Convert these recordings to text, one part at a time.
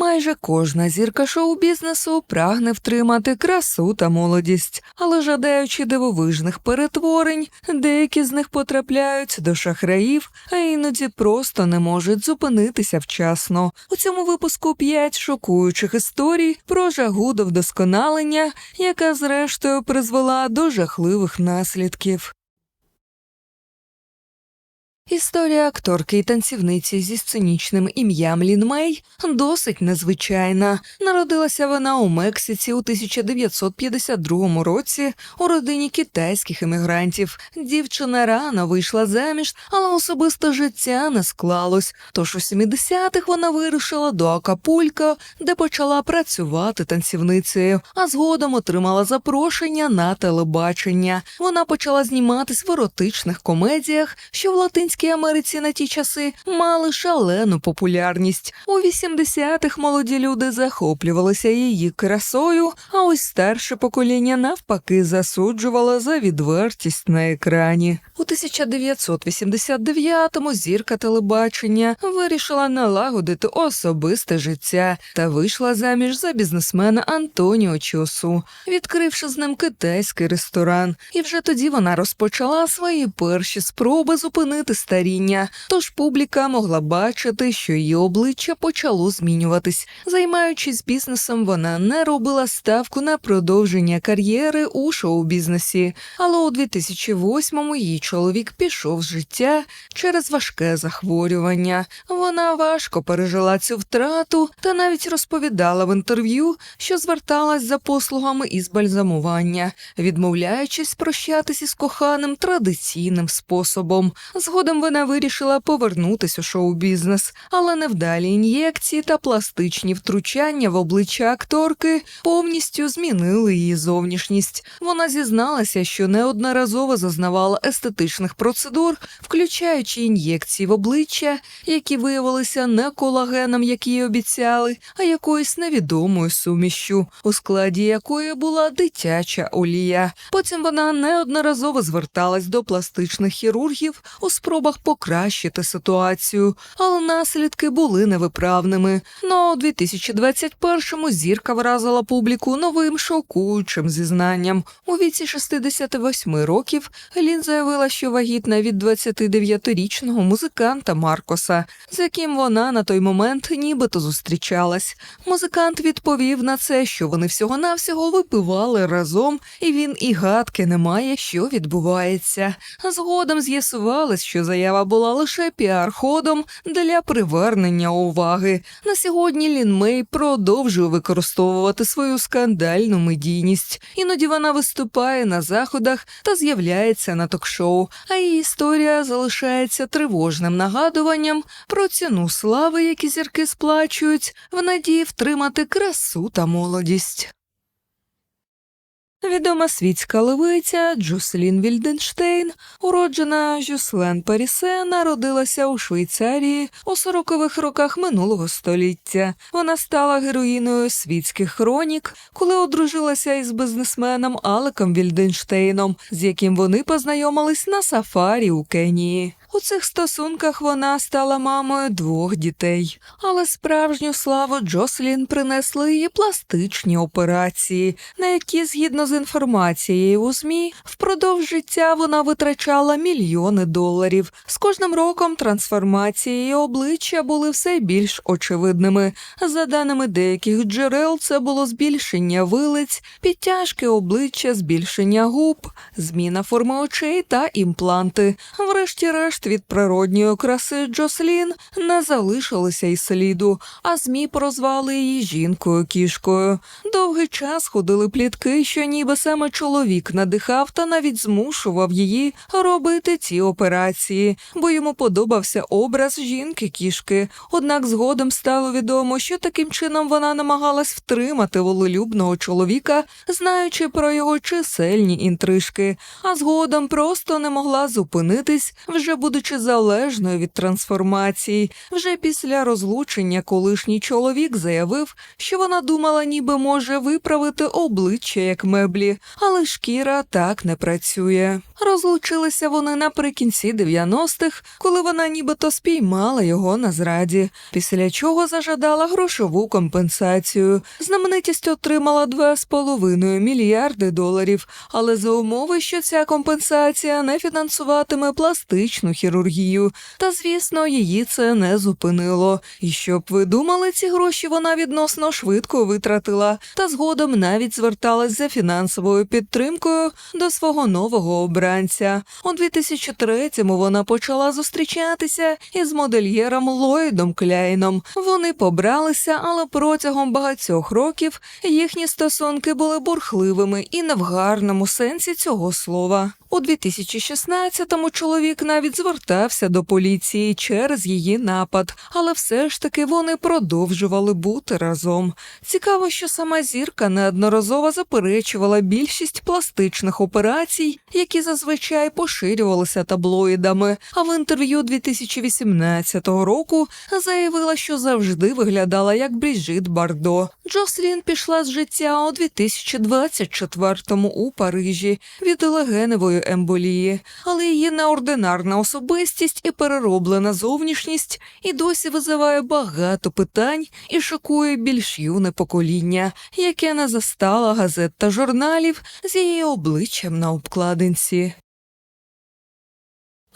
Майже кожна зірка шоу-бізнесу прагне втримати красу та молодість, але жадаючи дивовижних перетворень, деякі з них потрапляють до шахраїв, а іноді просто не можуть зупинитися вчасно. У цьому випуску п'ять шокуючих історій про жагу до вдосконалення, яка зрештою призвела до жахливих наслідків. Історія акторки і танцівниці зі сценічним ім'ям Лін Мей досить незвичайна. Народилася вона у Мексиці у 1952 році у родині китайських емігрантів. Дівчина рано вийшла заміж, але особисте життя не склалось. Тож у 70-х вона вирушила до Акапулько, де почала працювати танцівницею, а згодом отримала запрошення на телебачення. Вона почала зніматись в еротичних комедіях, що в Латинській Америці на ті часи мали шалену популярність. У 80-х молоді люди захоплювалися її красою, а ось старше покоління навпаки засуджувало за відвертість на екрані. У 1989-му зірка телебачення вирішила налагодити особисте життя та вийшла заміж за бізнесмена Антоніо Чосу, відкривши з ним китайський ресторан. І вже тоді вона розпочала свої перші спроби зупинити старіння, тож публіка могла бачити, що її обличчя почало змінюватись. Займаючись бізнесом, вона не робила ставку на продовження кар'єри у шоу-бізнесі, але у 2008-му її чоловік пішов з життя через важке захворювання. Вона важко пережила цю втрату та навіть розповідала в інтерв'ю, що зверталась за послугами із бальзамування, відмовляючись прощатись із коханим традиційним способом. Згодом вона вирішила повернутись у шоу-бізнес, але невдалі ін'єкції та пластичні втручання в обличчя акторки повністю змінили її зовнішність. Вона зізналася, що неодноразово зазнавала естетичних процедур, включаючи ін'єкції в обличчя, які виявилися не колагеном, як їй обіцяли, а якоюсь невідомою сумішю, у складі якої була дитяча олія. Потім вона неодноразово зверталась до пластичних хірургів у спробах покращити ситуацію, але наслідки були невиправними. Ну, у 2021-му зірка вразила публіку новим шокуючим зізнанням. У віці 68 років Лін заявила, що вагітна від 29-річного музиканта Маркоса, з яким вона на той момент нібито зустрічалась. Музикант відповів на це, що вони всього-навсього випивали разом, і він і гадки не має, що відбувається. Згодом з'ясувалось, що заява була лише піар-ходом для привернення уваги. На сьогодні Лін Мей продовжує використовувати свою скандальну медійність. Іноді вона виступає на заходах та з'являється на ток-шоу, а її історія залишається тривожним нагадуванням про ціну слави, які зірки сплачують, в надії втримати красу та молодість. Відома світська левиця Джуселін Вільденштейн, уроджена Жюслен Парісе, народилася у Швейцарії у 40-х роках минулого століття. Вона стала героїною світських хронік, коли одружилася із бізнесменом Алеком Вільденштейном, з яким вони познайомились на сафарі у Кенії. У цих стосунках вона стала мамою двох дітей, але справжню славу Джослін принесли її пластичні операції, на які, згідно з інформацією у ЗМІ, впродовж життя вона витрачала мільйони доларів. З кожним роком трансформації її обличчя були все більш очевидними. За даними деяких джерел, це було збільшення вилиць, підтяжки обличчя, збільшення губ, зміна форми очей та імпланти. Врешті-решт від природньої краси Джослін не залишилося й сліду, а ЗМІ прозвали її жінкою кішкою. Довгий час ходили плітки, що ніби саме чоловік надихав та навіть змушував її робити ці операції, бо йому подобався образ жінки-кішки. Однак згодом стало відомо, що таким чином вона намагалась втримати волелюбного чоловіка, знаючи про його чисельні інтрижки, а згодом просто не могла зупинитись, вже будучи будучи залежною від трансформації, вже після розлучення колишній чоловік заявив, що вона думала, ніби може виправити обличчя як меблі, але шкіра так не працює. Розлучилися вони наприкінці 90-х, коли вона нібито спіймала його на зраді, після чого зажадала грошову компенсацію. Знаменитість отримала 2,5 мільярди доларів, але за умови, що ця компенсація не фінансуватиме пластичну хірургію. Та, звісно, її це не зупинило. І щоб ви думали, ці гроші вона відносно швидко витратила, та згодом навіть зверталась за фінансовою підтримкою до свого нового обранця. У 2003-му вона почала зустрічатися із модельєром Ллойдом Кляйном. Вони побралися, але протягом багатьох років їхні стосунки були бурхливими і не в гарному сенсі цього слова. У 2016-му чоловік навіть звертався до поліції через її напад, але все ж таки вони продовжували бути разом. Цікаво, що сама зірка неодноразово заперечувала більшість пластичних операцій, які зазвичай поширювалися таблоїдами. А в інтерв'ю 2018 року заявила, що завжди виглядала як Бріжит Бардо. Джослін пішла з життя у 2024-му у Парижі від легеневої емболії, але її неординарна особистість і перероблена зовнішність і досі визиває багато питань і шокує більш юне покоління, яке не застало газет та журналів з її обличчям на обкладинці.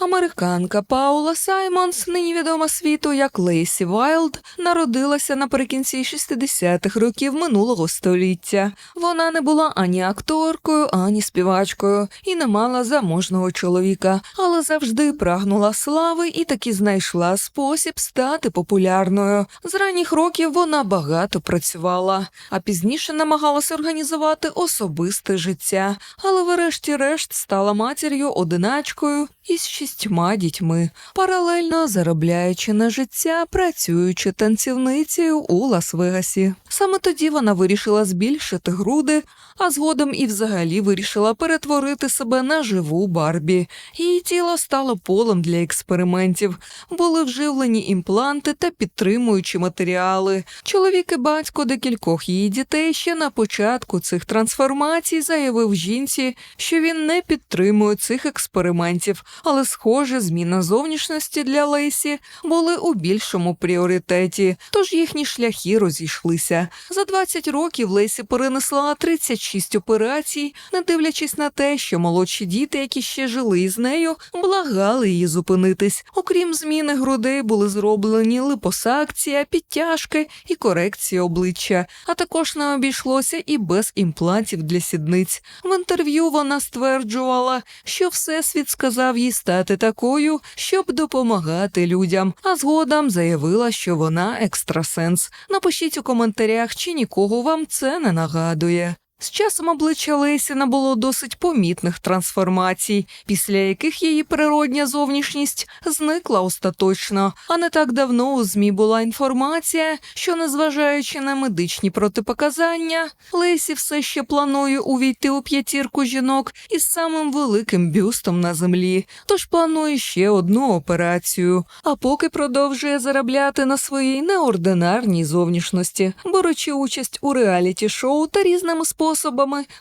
Американка Паула Саймонс, нині відома світу як Лейсі Вайлд, народилася наприкінці 60-х років минулого століття. Вона не була ані акторкою, ані співачкою і не мала заможного чоловіка, але завжди прагнула слави і таки знайшла спосіб стати популярною. З ранніх років вона багато працювала, а пізніше намагалася організувати особисте життя, але врешті-решт стала матір'ю одиначкою із шістьма дітьми, паралельно заробляючи на життя, працюючи танцівницею у Лас-Вегасі. Саме тоді вона вирішила збільшити груди, а згодом і взагалі вирішила перетворити себе на живу Барбі. Її тіло стало полем для експериментів, були вживлені імпланти та підтримуючі матеріали. Чоловік і батько декількох її дітей ще на початку цих трансформацій заявив жінці, що він не підтримує цих експериментів, але, схоже, зміна зовнішності для Лейсі були у більшому пріоритеті, тож їхні шляхи розійшлися. За 20 років Лейсі перенесла 36 операцій, не дивлячись на те, що молодші діти, які ще жили із нею, благали її зупинитись. Окрім зміни грудей, були зроблені липосакція, підтяжки і корекція обличчя, а також не обійшлося і без імплантів для сідниць. В інтерв'ю вона стверджувала, що всесвіт сказав їй стати такою, щоб допомагати людям, а згодом заявила, що вона екстрасенс. Напишіть у коментарях, чи нікого вам це не нагадує. З часом обличчя Лесі набуло досить помітних трансформацій, після яких її природня зовнішність зникла остаточно. А не так давно у ЗМІ була інформація, що, незважаючи на медичні протипоказання, Лесі все ще планує увійти у п'ятірку жінок із самим великим бюстом на землі, тож планує ще одну операцію. А поки продовжує заробляти на своїй неординарній зовнішності, беручи участь у реаліті шоу та різними способами,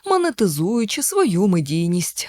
монетизуючи свою медійність.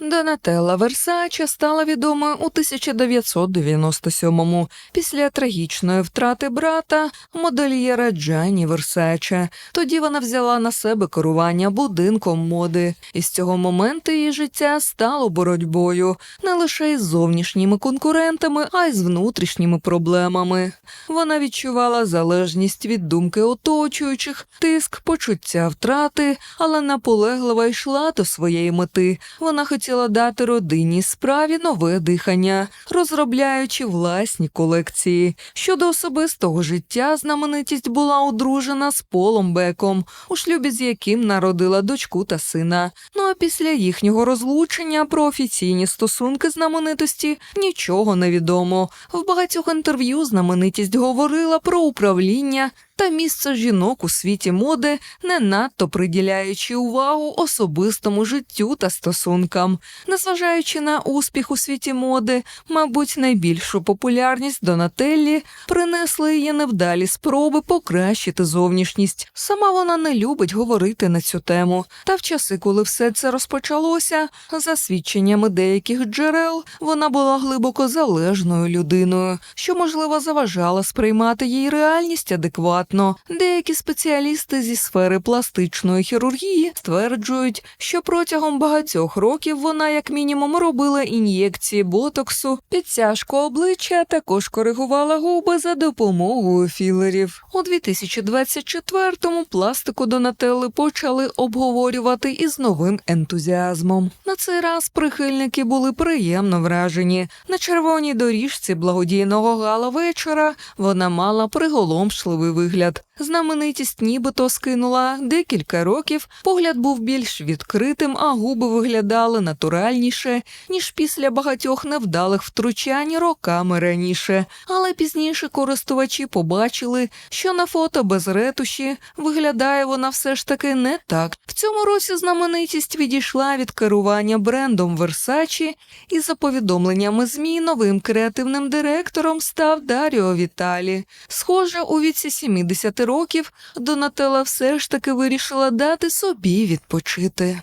Донателла Версаче стала відомою у 1997-му після трагічної втрати брата модельєра Джанні Версаче. Тоді вона взяла на себе керування будинком моди, і з цього моменту її життя стало боротьбою не лише із зовнішніми конкурентами, а й з внутрішніми проблемами. Вона відчувала залежність від думки оточуючих, тиск, почуття втрати, але наполегливо йшла до своєї мети. Вона хотіла дати родинній справі нове дихання, розробляючи власні колекції. Щодо особистого життя, знаменитість була одружена з Полом Беком, у шлюбі з яким народила дочку та сина. Ну а після їхнього розлучення про офіційні стосунки знаменитості нічого не відомо. В багатьох інтерв'ю знаменитість говорила про управління та місце жінок у світі моди, не надто приділяючи увагу особистому життю та стосункам. Незважаючи на успіх у світі моди, мабуть, найбільшу популярність Донателлі принесли її невдалі спроби покращити зовнішність. Сама вона не любить говорити на цю тему. Та в часи, коли все це розпочалося, за свідченнями деяких джерел, вона була глибоко залежною людиною, що можливо заважала сприймати їй реальність адекватно. Деякі спеціалісти зі сфери пластичної хірургії стверджують, що протягом багатьох років вона, як мінімум, робила ін'єкції ботоксу, підтяжку обличчя, а також коригувала губи за допомогою філерів. У 2024-му пластику Донателли почали обговорювати із новим ентузіазмом. На цей раз прихильники були приємно вражені. На червоній доріжці благодійного гала вечора вона мала приголомшливий вигляд. Знаменитість нібито скинула декілька років. Погляд був більш відкритим, а губи виглядали натуральніше, ніж після багатьох невдалих втручань роками раніше. Але пізніше користувачі побачили, що на фото без ретуші виглядає вона все ж таки не так. В цьому році знаменитість відійшла від керування брендом Versace і за повідомленнями ЗМІ новим креативним директором став Даріо Віталі. Схоже, у віці 70 років Донателла все ж таки вирішила дати собі відпочити.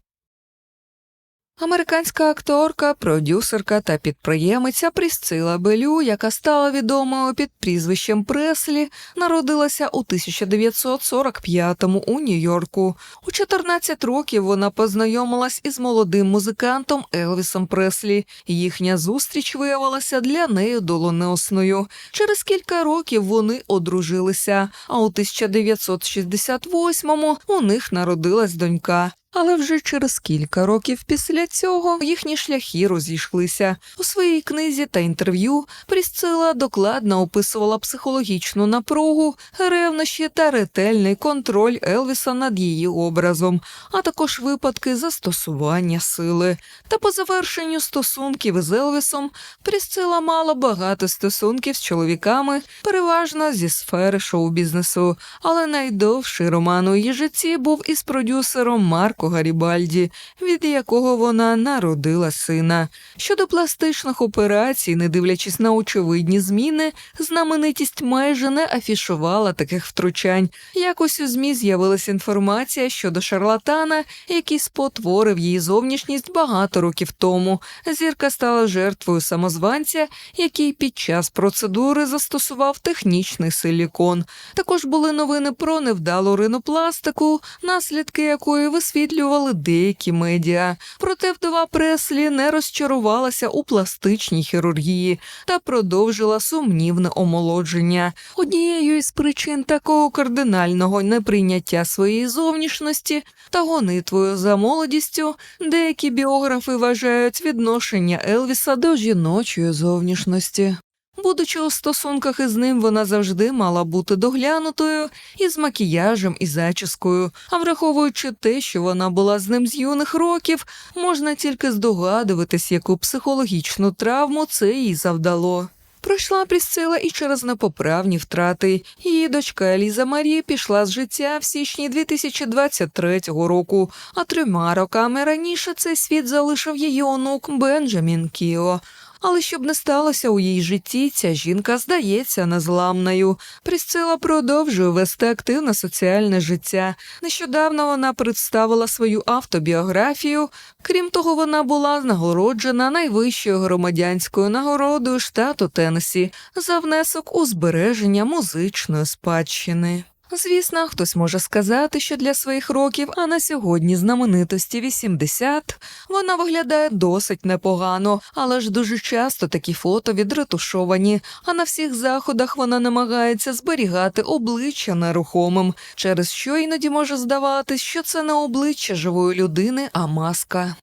Американська акторка, продюсерка та підприємиця Прісцила Белю, яка стала відомою під прізвищем Преслі, народилася у 1945-му у Нью-Йорку. У 14 років вона познайомилась із молодим музикантом Елвісом Преслі. Їхня зустріч виявилася для неї долонесною. Через кілька років вони одружилися, а у 1968-му у них народилась донька. Але вже через кілька років після цього їхні шляхи розійшлися. У своїй книзі та інтерв'ю Прісцила докладно описувала психологічну напругу, ревнощі та ретельний контроль Елвіса над її образом, а також випадки застосування сили. Та по завершенню стосунків із Елвісом Прісцила мала багато стосунків з чоловіками, переважно зі сфери шоу-бізнесу. Але найдовший роман у її житті був із продюсером Марко Гарібальді, від якого вона народила сина. Щодо пластичних операцій, не дивлячись на очевидні зміни, знаменитість майже не афішувала таких втручань. Якось у ЗМІ з'явилася інформація щодо шарлатана, який спотворив її зовнішність багато років тому. Зірка стала жертвою самозванця, який під час процедури застосував технічний силікон. Також були новини про невдалу ринопластику, наслідки якої висвітлювали деякі медіа. Проте вдова Преслі не розчарувалася у пластичній хірургії та продовжила сумнівне омолодження. Однією із причин такого кардинального неприйняття своєї зовнішності та гонитвою за молодістю деякі біографи вважають відношення Елвіса до жіночої зовнішності. Будучи у стосунках із ним, вона завжди мала бути доглянутою із макіяжем і зачіскою. А враховуючи те, що вона була з ним з юних років, можна тільки здогадуватись, яку психологічну травму це їй завдало. Пройшла Прісцила і через непоправні втрати. Її дочка Еліза Марі пішла з життя в січні 2023 року, а трьома роками раніше цей світ залишив її онук Бенджамін Кіо. Але щоб не сталося у її житті, ця жінка здається незламною. Прісцила продовжує вести активне соціальне життя. Нещодавно вона представила свою автобіографію. Крім того, вона була нагороджена найвищою громадянською нагородою штату Теннессі за внесок у збереження музичної спадщини. Звісно, хтось може сказати, що для своїх років, а на сьогодні знаменитості 80, вона виглядає досить непогано, але ж дуже часто такі фото відретушовані, а на всіх заходах вона намагається зберігати обличчя нерухомим, через що іноді може здаватись, що це не обличчя живої людини, а маска.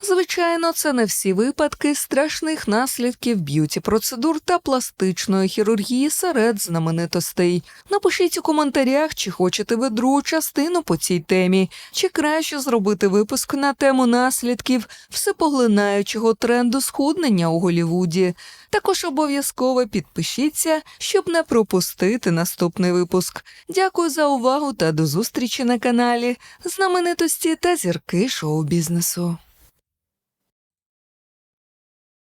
Звичайно, це не всі випадки страшних наслідків б'юті процедур та пластичної хірургії серед знаменитостей. Напишіть у коментарях, чи хочете ви другу частину по цій темі, чи краще зробити випуск на тему наслідків всепоглинаючого тренду схуднення у Голівуді. Також обов'язково підпишіться, щоб не пропустити наступний випуск. Дякую за увагу та до зустрічі на каналі знаменитості та зірки шоу-бізнесу.